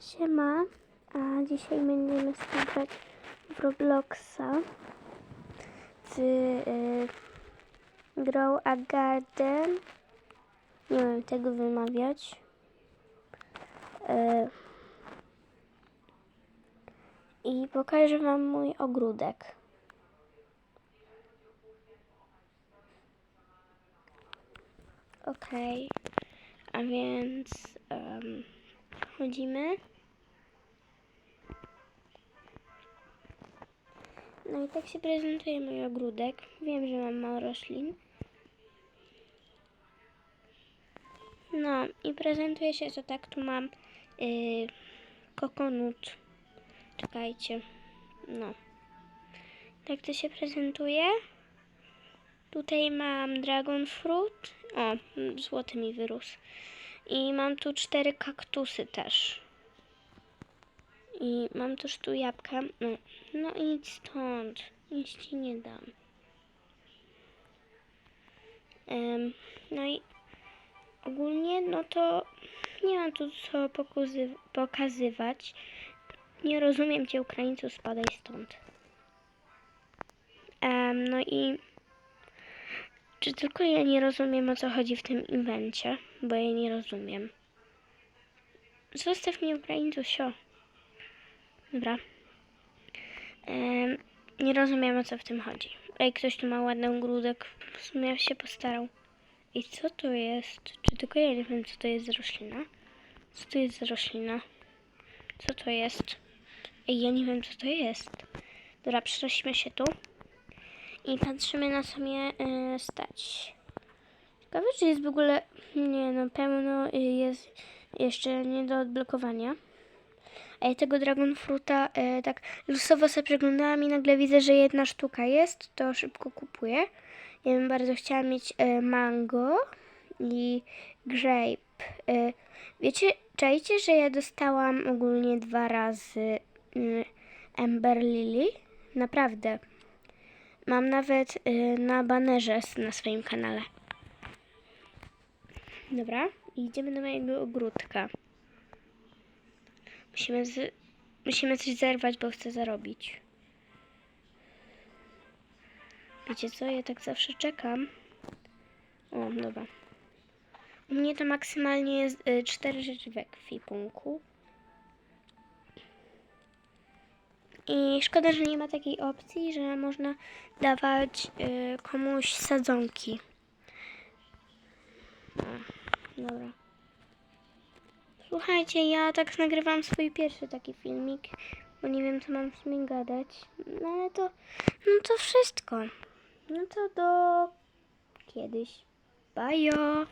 Siema, a dzisiaj będziemy sobie grać w Robloxa z y, Grow a Garden. Nie wiem tego wymawiać. Y, I pokażę wam mój ogródek. Okej, a więc em, chodzimy. No i tak się prezentuje mój ogródek. Wiem, że mam mało roślin. No i prezentuje się to tak. Tu mam yy, kokonut. Czekajcie. No. Tak to się prezentuje. Tutaj mam dragon fruit. O, złoty mi wyrósł. I mam tu cztery kaktusy też. I mam też tu jabłka. No, no idź stąd. Nic ci nie dam. Em, no i ogólnie, no to nie mam tu co pokazywać. Nie rozumiem cię, Ukraińcu, spadaj stąd. Em, no i czy tylko ja nie rozumiem, o co chodzi w tym inwencie? Bo ja nie rozumiem. Zostaw mnie, Ukraińcu, sio. Dobra. Em, nie rozumiem o co w tym chodzi. Ej, ktoś tu ma ładny ogródek. W sumie się postarał. I co to jest? Czy tylko ja nie wiem, co to jest za roślina? Co to jest za roślina? Co to jest? Ej, ja nie wiem, co to jest. Dobra, przenosimy się tu. I patrzymy, na co mnie y, stać. Ciekawe, czy jest w ogóle... Nie no, pełno y, jest jeszcze nie do odblokowania. A ja tego Dragon Fruta e, tak losowo sobie przeglądałam i nagle widzę, że jedna sztuka jest, to szybko kupuję. Ja bym bardzo chciała mieć e, mango i grape. E, wiecie, czajcie, że ja dostałam ogólnie dwa razy y, Ember Lily? Naprawdę. Mam nawet y, na banerze na swoim kanale. Dobra, idziemy do mojego ogródka. Musimy, z... Musimy coś zerwać, bo chcę zarobić. Wiecie co? Ja tak zawsze czekam. O, dobra. U mnie to maksymalnie jest y, cztery rzeczy w ekwipunku. I szkoda, że nie ma takiej opcji, że można dawać y, komuś sadzonki. O, dobra. Słuchajcie, ja tak nagrywam swój pierwszy taki filmik, bo nie wiem, co mam z nim gadać. No ale to, no to wszystko. No to do kiedyś. Bajo!